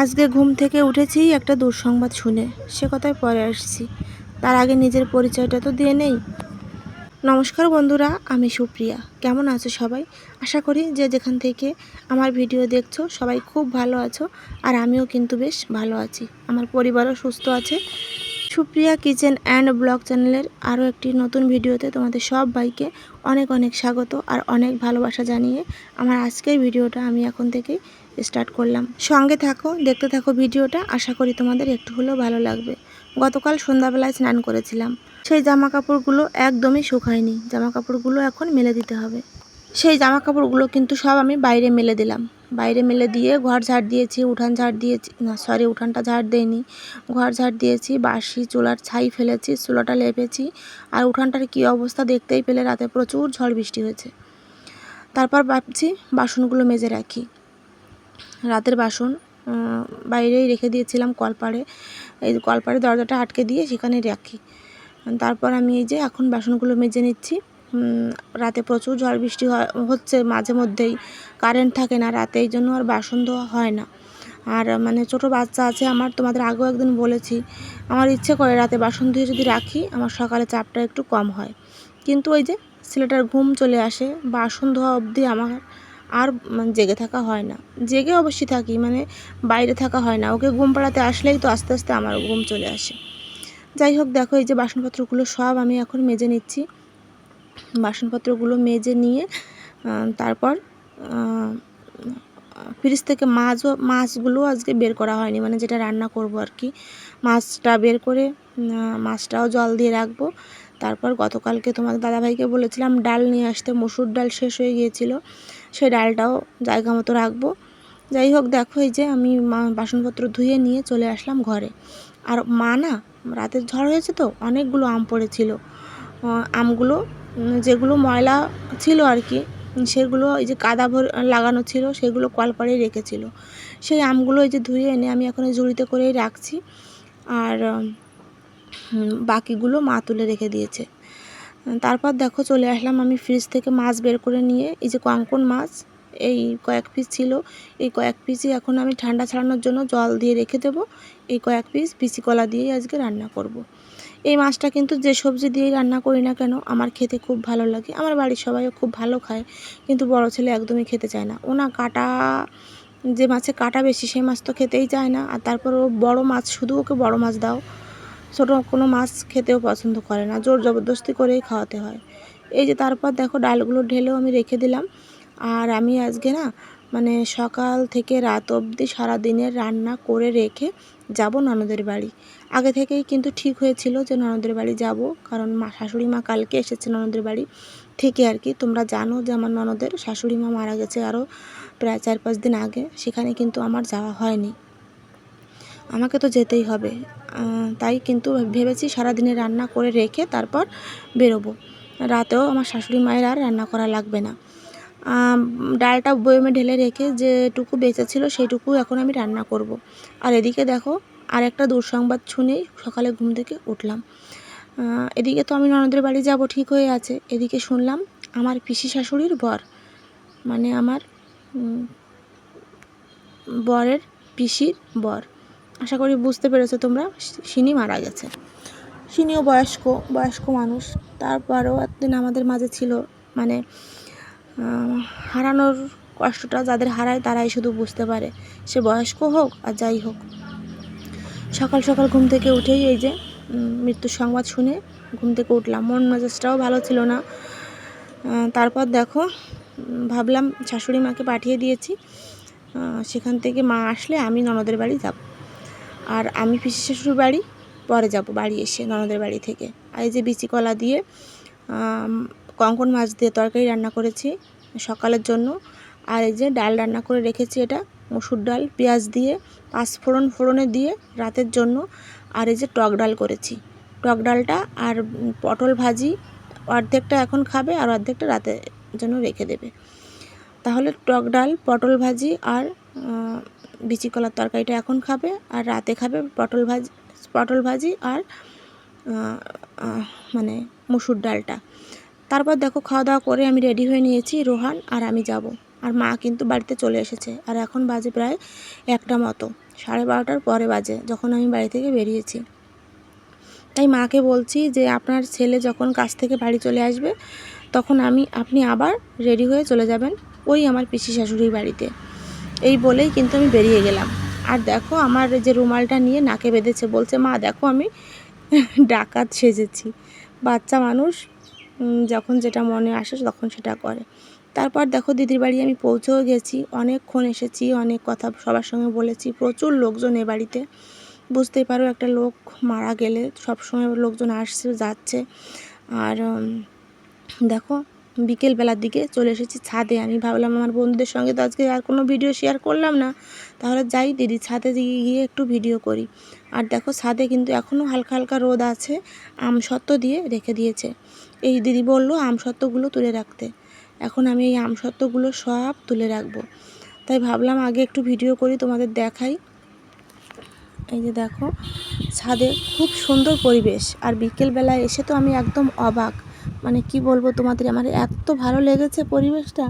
আজকে ঘুম থেকে উঠেছি একটা দুঃসংবাদ শুনে। সে কথায় পরে আসছি। তার আগে নিজের পরিচয়টা তো দিয়ে নেই। নমস্কার বন্ধুরা, আমি সুপ্রিয়া। কেমন আছো সবাই? আশা করি যে যেখান থেকে আমার ভিডিও দেখছ সবাই খুব ভালো আছো আর আমিও কিন্তু বেশ ভালো আছি। আমার পরিবারও সুস্থ আছে। সুপ্রিয়া কিচেন অ্যান্ড ব্লগ চ্যানেলের আরও একটি নতুন ভিডিওতে তোমাদের সব বাইকে অনেক অনেক স্বাগত আর অনেক ভালোবাসা জানিয়ে আমার আজকের ভিডিওটা আমি এখন থেকেই স্টার্ট করলাম। সঙ্গে থাকো, দেখতে থাকো ভিডিওটা। আশা করি তোমাদের একটু হলেও ভালো লাগবে। গতকাল সন্ধ্যাবেলায় স্নান করেছিলাম। সেই জামা কাপড়গুলো একদমই শুকায়নি। জামা কাপড়গুলো এখন মেলে দিতে হবে। সেই জামা কাপড়গুলো কিন্তু সব আমি বাইরে মেলে দিলাম। বাইরে মেলে দিয়ে ঘর ঝাড় দিয়েছি, উঠান ঝাড় দিয়েছি, না সরি উঠানটা ঝাড় দেয়নি ঘর ঝাড় দিয়েছি, বাসি, চুলার ছাই ফেলেছি, চুলাটা লেপেছি। আর উঠানটার কী অবস্থা দেখতেই পেলে, রাতে প্রচুর ঝড় বৃষ্টি হয়েছে। তারপর ভাবছি বাসনগুলো মেজে রাখি। রাতের বাসন বাইরেই রেখে দিয়েছিলাম কলপাড়ে। এই কলপাড়ে দরজাটা আটকে দিয়ে সেখানে রাখি। তারপর আমি এই যে এখন বাসনগুলো মেজে নিচ্ছি। রাতে প্রচুর ঝড় বৃষ্টি হচ্ছে মাঝে মধ্যেই। কারেন্ট থাকে না রাতে, এই জন্য আর বাসন ধোয়া হয় না। আর মানে ছোট বাচ্চা আছে, আমার তোমাদের আগেও একদিন বলেছি, আমার ইচ্ছে করে রাতে বাসন ধুয়ে যদি রাখি, আমার সকালে চাপটা একটু কম হয়। কিন্তু ওই যে ছেলেটার ঘুম চলে আসে, বাসন ধোয়া অবধি আমার আর মানে জেগে থাকা হয় না। জেগে অবশ্যই থাকি মানে বাইরে থাকা হয় না। ওকে ঘুম পাড়াতে আসলেই তো আস্তে আস্তে আমার ঘুম চলে আসে। যাই হোক, দেখো, এই যে বাসনপত্রগুলো সব আমি এখন মেজে নিচ্ছি। বাসনপত্রগুলো মেজে নিয়ে তারপর ফ্রিজ থেকে মাছও, মাছগুলো আজকে বের করা হয়নি মানে যেটা রান্না করব আর কি। মাছটা বের করে মাছটাও জল দিয়ে রাখব। তারপর গতকালকে তোমার দাদাভাইকে বলেছিলাম, ডাল নিয়ে আসতে। মসুর ডাল শেষ হয়ে গিয়েছিল। সেই ডালটাও জায়গা মতো রাখব। যাই হোক, দেখো এই যে আমি বাসনপত্র ধুয়ে নিয়ে চলে আসলাম ঘরে। আর মা না, রাতের ঝড় হয়েছে তো, অনেকগুলো আম পড়েছিল। আমগুলো, যেগুলো ময়লা ছিল আর কি, সেগুলো এই যে কাদা ভর, লাগানো ছিল, সেগুলো কলপাড়েই রেখেছিল। সেই আমগুলো এই যে ধুয়ে এনে আমি এখন এই ঝুড়িতে করেই রাখছি। আর বাকিগুলো মা তুলে রেখে দিয়েছে। তারপর দেখো চলে আসলাম আমি ফ্রিজ থেকে মাছ বের করে নিয়ে, এই যে কঙ্কন মাছ, এই কয়েক পিস ছিল, এই কয়েক পিসই এখন আমি ঠান্ডা ছাড়ানোর জন্য জল দিয়ে রেখে দেবো, এই কয়েক পিস বিচি কলা দিয়েই আজকে রান্না করব। এই মাছটা কিন্তু যে সবজি দিয়েই রান্না করি না কেন, আমার খেতে খুব ভালো লাগে, আমার বাড়ির সবাইও খুব ভালো খায়, কিন্তু বড় ছেলে একদমই খেতে চায় না ওনা কাটা, যে মাছে কাটা বেশি সেই মাছ তো খেতেই চায় না, আর তারপর ও বড়ো মাছ, শুধু ওকে বড় মাছ দাও ছোটো কোনো মাছ খেতেও পছন্দ করে না, জোর জবরদস্তি করেই খাওয়াতে হয়। এই যে তারপর দেখো ডালগুলো ঢেলেও আমি রেখে দিলাম। আর আমি আজকে না মানে সকাল থেকে রাত অবধি সারা দিনের রান্না করে রেখে যাব ননদের বাড়ি। আগে থেকেই কিন্তু ঠিক হয়েছিল যে ননদের বাড়ি যাব, কারণ মা, শাশুড়ি মা কালকে এসেছে ননদের বাড়ি। থেকে আর কি, তোমরা জানো যে আমার ননদের শাশুড়ি মা মারা গেছে আরও প্রায় চার পাঁচ দিন আগে, সেখানে কিন্তু আমার যাওয়া হয়নি। আমাকে তো যেতেই হবে। তাই কিন্তু ভেবেছি সারাদিনে রান্না করে রেখে তারপর বেরোবো। রাতেও আমার শাশুড়ি মায়ের আর রান্না করা লাগবে না। ডালটা বয়মে ঢেলে রেখে যেটুকু বেঁচে ছিল সেইটুকু এখন আমি রান্না করব। আর এদিকে দেখো, আর একটা দুঃসংবাদ শুনেই সকালে ঘুম থেকে উঠলাম। এদিকে তো আমি ননদের বাড়ি যাব ঠিক হয়ে আছে। এদিকে শুনলাম আমার পিসি শাশুড়ির বর মানে আমার বরের পিসির বর। আশা করি বুঝতে পেরেছ তোমরা সিনি মারা গেছে। সিনিও বয়স্ক বয়স্ক মানুষ। তারপরেও একদিন আমাদের মাঝে ছিল মানে হারানোর কষ্টটা যাদের হারায় তারাই শুধু বুঝতে পারে। সে বয়স্ক হোক আর যাই হোক। সকাল সকাল ঘুম থেকে উঠেই এই যে মৃত্যুর সংবাদ শুনে ঘুম থেকে উঠলাম। মন মেজাজটাও ভালো ছিল না। তারপর দেখো ভাবলাম শাশুড়ি মাকে পাঠিয়ে দিয়েছি। সেখান থেকে মা আসলে আমি ননদের বাড়ি যাব। আর আমি পিসি শ্বশুর বাড়ি, পরে যাব বাড়ি এসে ননদের বাড়ি থেকে। আর এই যে বিচি কলা দিয়ে কঙ্কন মাছ দিয়ে তরকারি রান্না করেছি সকালের জন্য। আর এই যে ডাল রান্না করে রেখেছি এটা, মসুর ডাল, পেঁয়াজ দিয়ে, পাঁচ ফোড়ন ফোড়নে দিয়ে রাতের জন্য। আর এই যে টক ডাল করেছি। টক ডালটা আর পটল ভাজি অর্ধেকটা এখন খাবে আর অর্ধেকটা রাতের জন্য রেখে দেবে। তাহলে টক ডাল, পটল ভাজি আর বিচি কলার তরকারিটা এখন খাবে আর রাতে খাবে পটল ভাজি পটল ভাজি আর মানে মুসুর ডালটা। তারপর দেখো খাওয়া দাওয়া করে আমি রেডি হয়ে নিয়েছি রোহান আর আমি যাব। আর মা কিন্তু বাড়িতে চলে এসেছে। আর এখন বাজে প্রায় একটা মতো। সাড়ে বারোটার পরে বাজে যখন আমি বাড়ি থেকে বেরিয়েছি। তাই মাকে বলছি যে আপনার ছেলে যখন কাজ থেকে বাড়ি চলে আসবে, তখন আমি, আপনি আবার রেডি হয়ে চলে যাবেন ওই আমার পিসি শাশুড়ির বাড়িতে। এই বলেই কিন্তু আমি বেরিয়ে গেলাম। আর দেখো আমার যে রুমালটা নিয়ে নাকে বেঁধেছে, বলছে, মা, দেখো আমি ডাকাত সেজেছি। বাচ্চা মানুষ যখন যেটা মনে আসে তখন সেটা করে। তারপর দেখো দিদির বাড়ি আমি পৌঁছেও গেছি, অনেকক্ষণ এসেছি, অনেক কথা সবার সঙ্গে বলেছি। প্রচুর লোকজন এ বাড়িতে। বুঝতেই পারো একটা লোক মারা গেলে সব সময় লোকজন আসছে, যাচ্ছে। আর দেখো বিকেলবেলার দিকে চলে এসেছি ছাদে। আমি ভাবলাম, আমার বন্ধুদের সঙ্গে তো আজকে আর কোনো ভিডিও শেয়ার করলাম না। তাহলে যাই দিদি, ছাদে গিয়ে একটু ভিডিও করি। আর দেখো, ছাদে কিন্তু এখনও হালকা হালকা রোদ আছে, আম সত্ত্ব দিয়ে রেখে দিয়েছে। এই দিদি বলল, আম সত্ত্বগুলো তুলে রাখতে। এখন আমি এই আম সত্ত্বগুলো সব তুলে রাখব। তাই ভাবলাম, আগে একটু ভিডিও করি, তোমাদের দেখাই। এই যে দেখো, ছাদে খুব সুন্দর পরিবেশ। আর বিকেলবেলায় এসে তো আমি একদম অবাক। মানে কি বলব তোমাদের, আমার এত ভালো লেগেছে পরিবেশটা।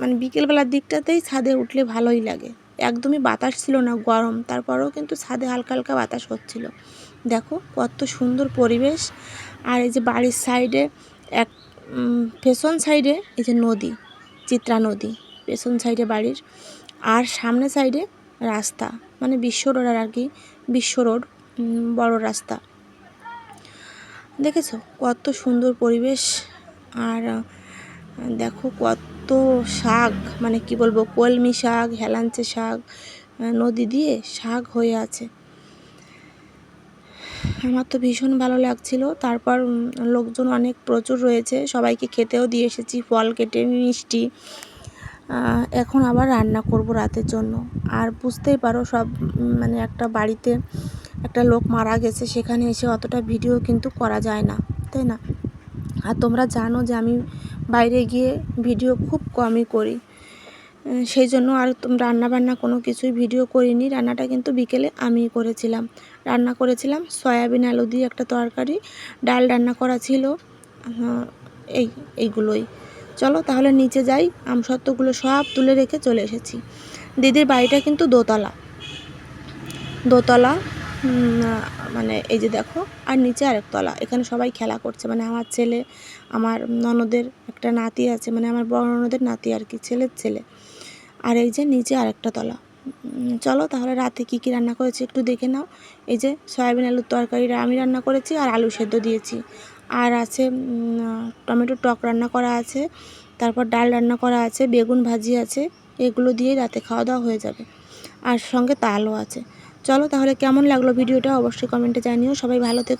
মানে বিকেলবেলার দিকটাতেই ছাদে উঠলে ভালোই লাগে। একদমই বাতাস ছিল না, গরম। তারপরেও কিন্তু ছাদে হালকা হালকা বাতাস হচ্ছিল। দেখো, কত সুন্দর পরিবেশ। আর এই যে বাড়ির সাইডে এক পেছন সাইডে এই যে নদী, চিত্রা নদী, পেছন সাইডে বাড়ির। আর সামনে সাইডে রাস্তা। মানে বিশ্ব রোড আর কি, বিশ্ব রোড বড় রাস্তা। দেখেছ? কত সুন্দর পরিবেশ। আর দেখো কত শাক মানে কি বলব, কলমি শাক, হেলাঞ্চে শাক নদী দিয়ে শাক হয়ে আছে। আমার তো ভীষণ ভালো লাগছিল। তারপর লোকজন অনেক প্রচুর রয়েছে। সবাইকে খেতেও দিয়ে এসেছি, ফল কেটে, মিষ্টি। এখন আবার রান্না করব রাতের জন্য। আর বুঝতেই পারো সব মানে একটা বাড়িতে একটা লোক মারা গেছে, সেখানে এসে অতটা ভিডিও কিন্তু করা যায় না, তাই না? আর তোমরা জানো যে আমি বাইরে গিয়ে ভিডিও খুব কমই করি। সেই জন্য আর রান্না বান্না কোনো কিছুই ভিডিও করিনি। রান্নাটা কিন্তু বিকেলে আমিই করেছিলাম। রান্না করেছিলাম সয়াবিন আলু দিয়ে একটা তরকারি, ডাল রান্না করা ছিল এই, এইগুলোই। চলো তাহলে নিচে যাই, আমসত্ত্বগুলো সব তুলে রেখে চলে এসেছি। দিদির বাড়িটা কিন্তু দোতলা। দোতলা মানে এই যে দেখো, আর নিচে আরেক তলা। এখানে সবাই খেলা করছে। মানে আমার ছেলে, আমার ননদের একটা নাতি আছে। মানে আমার বড় ননদের নাতি আর কি, ছেলের ছেলে। আর এই যে নিচে আরেকটা তলা। চলো তাহলে রাতে কী কী রান্না করেছি একটু দেখে নাও। এই যে সয়াবিন আলুর তরকারিটা আমি রান্না করেছি আর আলু সেদ্ধ দিয়েছি। আর আছে টমেটো টক রান্না করা আছে। তারপর ডাল রান্না করা আছে। বেগুন ভাজি আছে। এগুলো দিয়েই রাতে খাওয়া দাওয়া হয়ে যাবে। আর সঙ্গে তালও আছে। চলো তাহলে কেমন লাগল ভিডিওটা অবশ্যই কমেন্টে জানিও। সবাই ভালো থেকো।